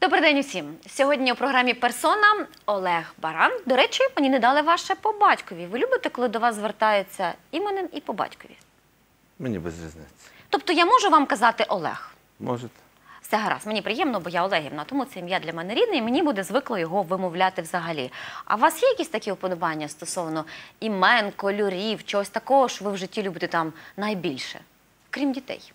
Добрий день усім. Сьогодні у програмі Персона Олег Баран. До речі, мені не дали ваше по батькові. Ви любите, коли до вас звертаються іменем і по батькові? Мені без різниці. Тобто я можу вам казати Олег. Можете. Все гаразд, мені приємно, бо я Олегівна, тому це ім'я для мене рідне, і мені буде звикло його вимовляти взагалі. А у вас є якісь такі уподобання стосовно імен, кольорів, чогось такого, що ви в житті любите там найбільше, крім дітей?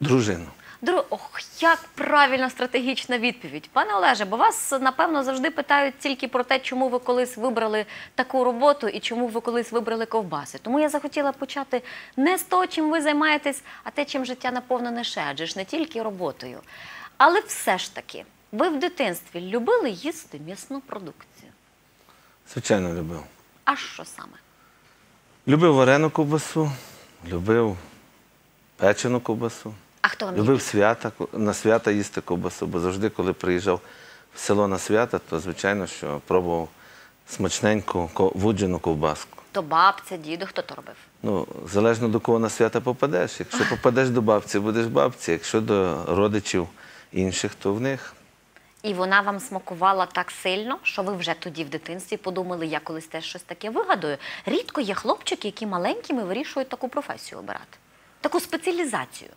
Дружину. Дру... Ох, як правильна стратегічна відповідь. Пане Олеже, бо вас, напевно, завжди питають тільки про те, чому ви колись вибрали таку роботу і чому ви колись вибрали ковбаси. Тому я захотіла почати не з того, чим ви займаєтесь, а те, чим життя наповнене ще, адже ж не тільки роботою. Але все ж таки, ви в дитинстві любили їсти м'ясну продукцію. Звичайно, любив. А що саме? Любив варену ковбасу, любив печену ковбасу, А хто вам її любив свята, на свята їсти ковбасу, бо завжди, коли приїжджав в село на свята, то звичайно, що пробував смачненьку вуджену ковбаску. То бабця, діду, хто то робив? Ну, залежно до кого на свята попадеш. Якщо попадеш до бабці, будеш бабці. Якщо до родичів інших, то в них. І вона вам смакувала так сильно, що ви вже тоді в дитинстві подумали, я колись теж щось таке вигадую. Рідко є хлопчики, які маленькими вирішують таку професію обирати, таку спеціалізацію.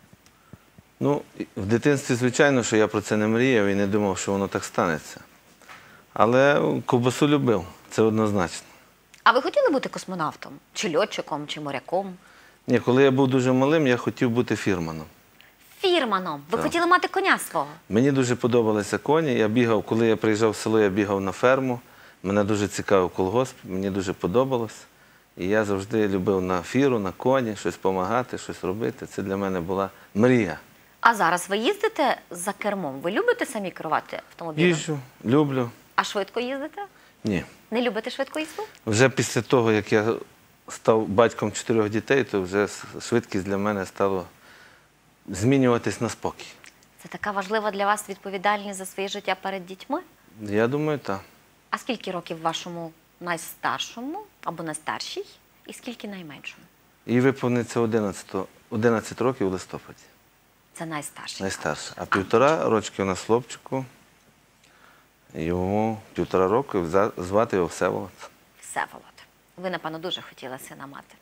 Ну, в дитинстві, звичайно, що я про це не мріяв і не думав, що воно так станеться. Але ковбасу любив, це однозначно. А ви хотіли бути космонавтом? Чи льотчиком, чи моряком? Ні, коли я був дуже малим, я хотів бути фірманом. Фірманом. Ви Так. хотіли мати коня свого. Мені дуже подобалися коні. Я бігав, коли я приїжджав в село, я бігав на ферму. Мене дуже цікавив колгосп, мені дуже подобалось. І я завжди любив на фіру, на коні, щось допомагати, щось робити. Це для мене була мрія. А зараз ви їздите за кермом. Ви любите самі керувати автомобілем? Їжджу, люблю. А швидко їздите? Ні. Не любите швидко їздити? Вже після того, як я став батьком чотирьох дітей, то вже швидкість для мене стала змінюватись на спокій. Це така важлива для вас відповідальність за своє життя перед дітьми? Я думаю, так. А скільки років вашому найстаршому або найстаршій, і скільки найменшому? І виповниться 11, 11 років у листопаді. Це найстарший. Найстарша. А півтора рочки у нас хлопчику. Йому півтора року звати його Всеволод. Всеволод. Ви, напевно, дуже хотіли сина мати.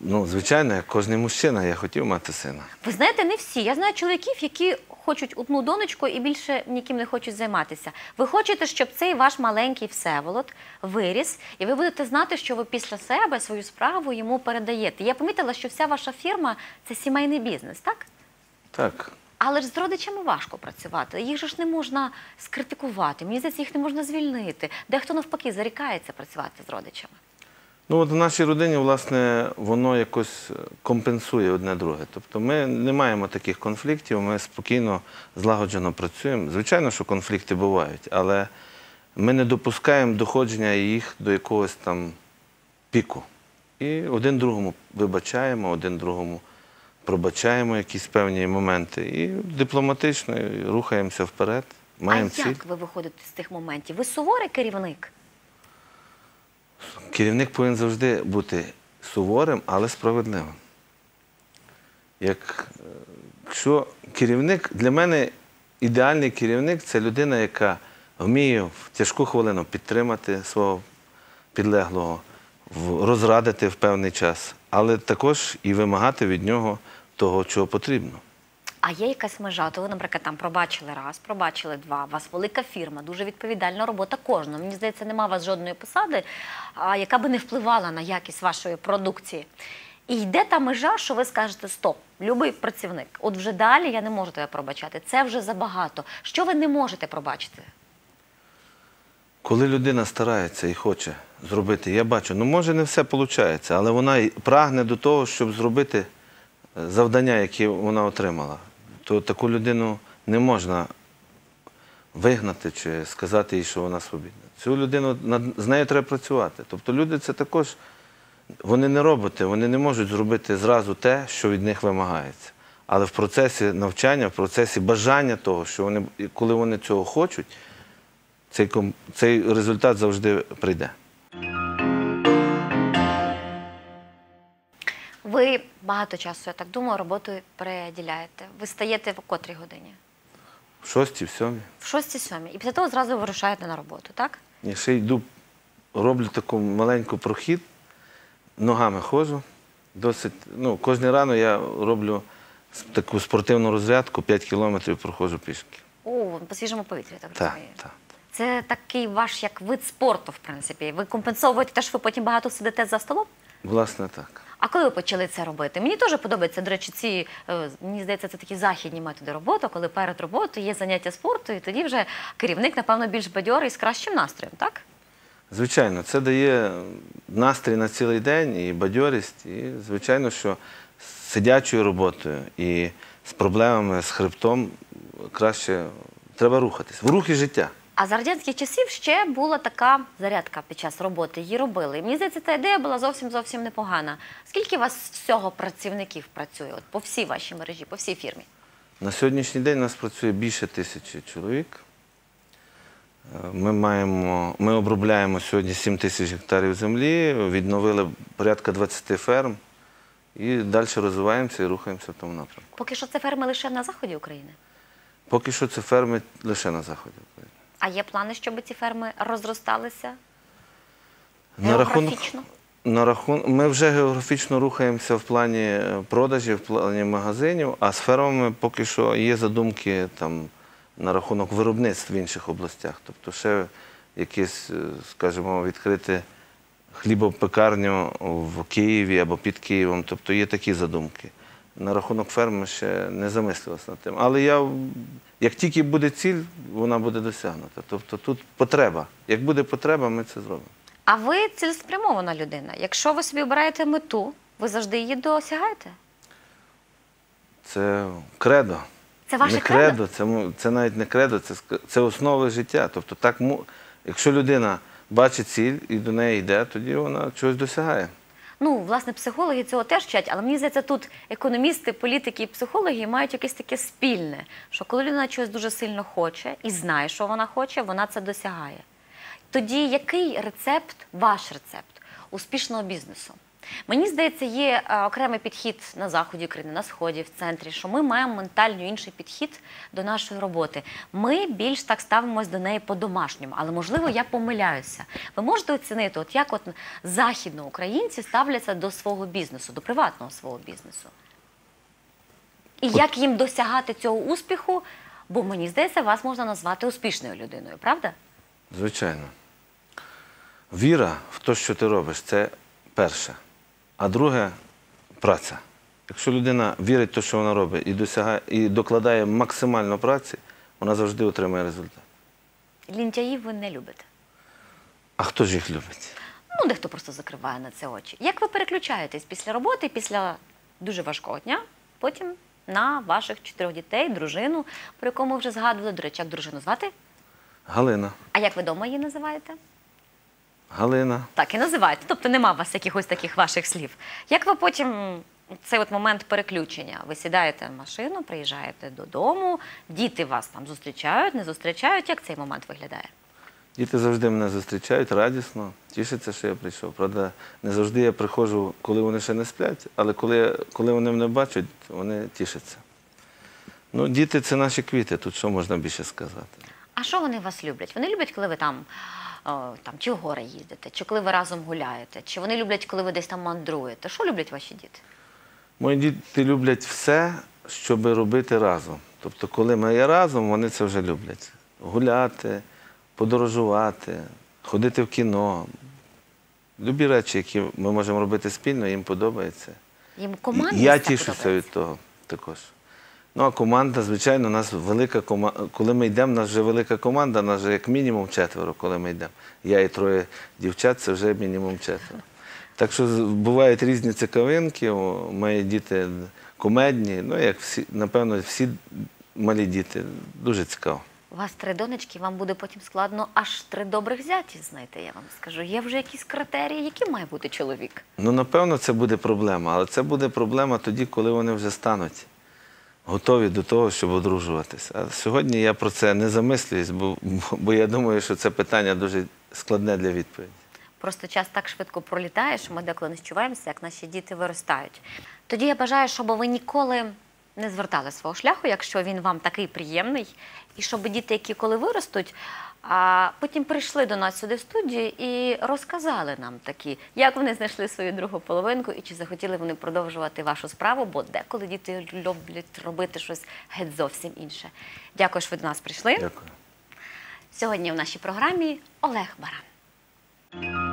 Ну, звичайно, як кожен мужчина, я хотів мати сина. Ви знаєте, не всі. Я знаю чоловіків, які хочуть одну донечку і більше ніким не хочуть займатися. Ви хочете, щоб цей ваш маленький Всеволод виріс, і ви будете знати, що ви після себе свою справу йому передаєте. Я помітила, що вся ваша фірма це сімейний бізнес, так? Так. Але ж з родичами важко працювати. Їх же ж не можна скритикувати. Мені здається, їх не можна звільнити. Дехто навпаки зарікається працювати з родичами. Ну, от в нашій родині, власне, воно якось е, компенсує одне друге. Тобто ми не маємо таких конфліктів, ми спокійно, злагоджено працюємо. Звичайно, що конфлікти бувають, але ми не допускаємо доходження їх до якогось там піку. І один другому вибачаємо, один другому пробачаємо якісь певні моменти. І дипломатично рухаємося вперед. Маємо а ціль. як ви виходите з тих моментів? Ви суворий керівник? Керівник повинен завжди бути суворим, але справедливим. Е, Якщо керівник, для мене ідеальний керівник це людина, яка вміє в тяжку хвилину підтримати свого підлеглого, розрадити в певний час, але також і вимагати від нього того, чого потрібно. А є якась межа? То ви, наприклад, там пробачили раз, пробачили два. У вас велика фірма, дуже відповідальна робота кожного. Мені здається, нема у вас жодної посади, яка би не впливала на якість вашої продукції. І йде та межа, що ви скажете стоп, любий працівник. От вже далі я не можу тебе пробачати. Це вже забагато. Що ви не можете пробачити? Коли людина старається і хоче зробити, я бачу, ну може не все виходить, але вона прагне до того, щоб зробити завдання, яке вона отримала, то таку людину не можна вигнати чи сказати їй, що вона свобідна. Цю людину з нею треба працювати. Тобто люди це також, вони не роботи, вони не можуть зробити зразу те, що від них вимагається. Але в процесі навчання, в процесі бажання того, що вони, коли вони цього хочуть, цей, цей результат завжди прийде. Ви багато часу, я так думаю, роботою приділяєте. Ви стаєте в котрій годині? В шостій, в сьомій. В шостій сьомій. І після того зразу вирушаєте на роботу, так? Я ще йду, роблю таку маленьку прохід, ногами ходжу. Досить, ну, кожне рано я роблю таку спортивну розрядку, 5 кілометрів проходжу пішки. О, по свіжому повітрі, так Так, розумію. так. Це такий ваш як вид спорту, в принципі. Ви компенсовуєте те, що ви потім багато сидите за столом? Власне, так. А коли ви почали це робити? Мені теж подобається, до речі, ці е, мені здається, це такі західні методи роботи, коли перед роботою є заняття спорту, і тоді вже керівник, напевно, більш бадьорий з кращим настроєм, так? Звичайно, це дає настрій на цілий день і бадьорість. І, звичайно, що з сидячою роботою і з проблемами з хребтом краще треба рухатись. В рухі життя. А за радянських часів ще була така зарядка під час роботи. Її робили. І мені здається, та ідея була зовсім зовсім непогана. Скільки у вас всього працівників працює? От по всій вашій мережі, по всій фірмі? На сьогоднішній день у нас працює більше тисячі чоловік. Е, Ми, маємо, ми обробляємо сьогодні 7 тисяч гектарів землі, відновили порядка 20 ферм і далі розвиваємося і рухаємося в тому напрямку. Поки що це ферми лише на заході України. Поки що це ферми лише на заході. України. А є плани, щоб ці ферми розросталися На рахунок, на рахун... Ми вже географічно рухаємося в плані е, продажів, в плані магазинів, а з фермами поки що є задумки там, на рахунок виробництв в інших областях. Тобто ще якесь, е, скажімо, відкрити хлібопекарню в Києві або під Києвом. Тобто є такі задумки. На рахунок ферми ще не замислилися над тим. Але я, як тільки буде ціль, вона буде досягнута. Тобто тут потреба. Як буде потреба, ми це зробимо. А ви цілеспрямована людина. Якщо ви собі обираєте мету, ви завжди її досягаєте. Це кредо. Це ваше не кредо? кредо, це, це навіть не кредо, це, це основи життя. Тобто, так, якщо людина бачить ціль і до неї йде, тоді вона чогось досягає. Ну, власне, психологи цього теж вчать, але мені здається, тут економісти, політики і психологи мають якесь таке спільне, що коли людина чогось дуже сильно хоче і знає, що вона хоче, вона це досягає. Тоді який рецепт, ваш рецепт успішного бізнесу? Мені здається, є е, окремий підхід на заході України, на сході, в центрі, що ми маємо ментально інший підхід до нашої роботи. Ми більш так ставимось до неї по-домашньому, але можливо я помиляюся. Ви можете оцінити, от як от західноукраїнці ставляться до свого бізнесу, до приватного свого бізнесу. І як їм досягати цього успіху? Бо мені здається, вас можна назвати успішною людиною, правда? Звичайно. Віра в те, що ти робиш, це перше. А друге праця. Якщо людина вірить в те, що вона робить, і досягає, і докладає максимально праці, вона завжди отримає результат. Лінтяїв ви не любите. А хто ж їх любить? Ну, дехто просто закриває на це очі. Як ви переключаєтесь після роботи, після дуже важкого дня, потім на ваших чотирьох дітей, дружину, про яку ми вже згадували. До речі, як дружину звати? Галина. А як ви вдома її називаєте? Галина. Так і називаєте. Тобто нема у вас якихось таких ваших слів. Як ви потім цей от момент переключення? Ви сідаєте в машину, приїжджаєте додому, діти вас там зустрічають, не зустрічають. Як цей момент виглядає? Діти завжди мене зустрічають радісно, тішаться, що я прийшов. Правда, не завжди я приходжу, коли вони ще не сплять, але коли, коли вони мене бачать, вони тішаться. Ну, діти це наші квіти, тут що можна більше сказати. А що вони вас люблять? Вони люблять, коли ви там, там чи в гори їздите, чи коли ви разом гуляєте, чи вони люблять, коли ви десь там мандруєте? Що люблять ваші діти? Мої діти люблять все, щоб робити разом. Тобто, коли ми є разом, вони це вже люблять. Гуляти, подорожувати, ходити в кіно. Любі речі, які ми можемо робити спільно, їм подобається. Їм команда Я тішуся від того також. Ну, а команда, звичайно, у нас велика команда. Коли ми йдемо, у нас вже велика команда, у нас вже як мінімум четверо, коли ми йдемо. Я і троє дівчат, це вже мінімум четверо. Так що бувають різні цікавинки, мої діти кумедні, ну, як всі, напевно, всі малі діти. Дуже цікаво. У вас три донечки, вам буде потім складно аж три добрих зяті знайти, я вам скажу. Є вже якісь критерії, яким має бути чоловік? Ну, напевно, це буде проблема, але це буде проблема тоді, коли вони вже стануть готові до того, щоб одружуватися. А сьогодні я про це не замислююсь, бо, бо я думаю, що це питання дуже складне для відповіді. Просто час так швидко пролітає, що ми деколи не чуваємося, як наші діти виростають. Тоді я бажаю, щоб ви ніколи не звертали свого шляху, якщо він вам такий приємний, і щоб діти, які коли виростуть, а потім прийшли до нас сюди в студію і розказали нам такі, як вони знайшли свою другу половинку і чи захотіли вони продовжувати вашу справу, бо деколи діти люблять робити щось геть зовсім інше. Дякую, що ви до нас прийшли. Дякую. Сьогодні в нашій програмі Олег Баран.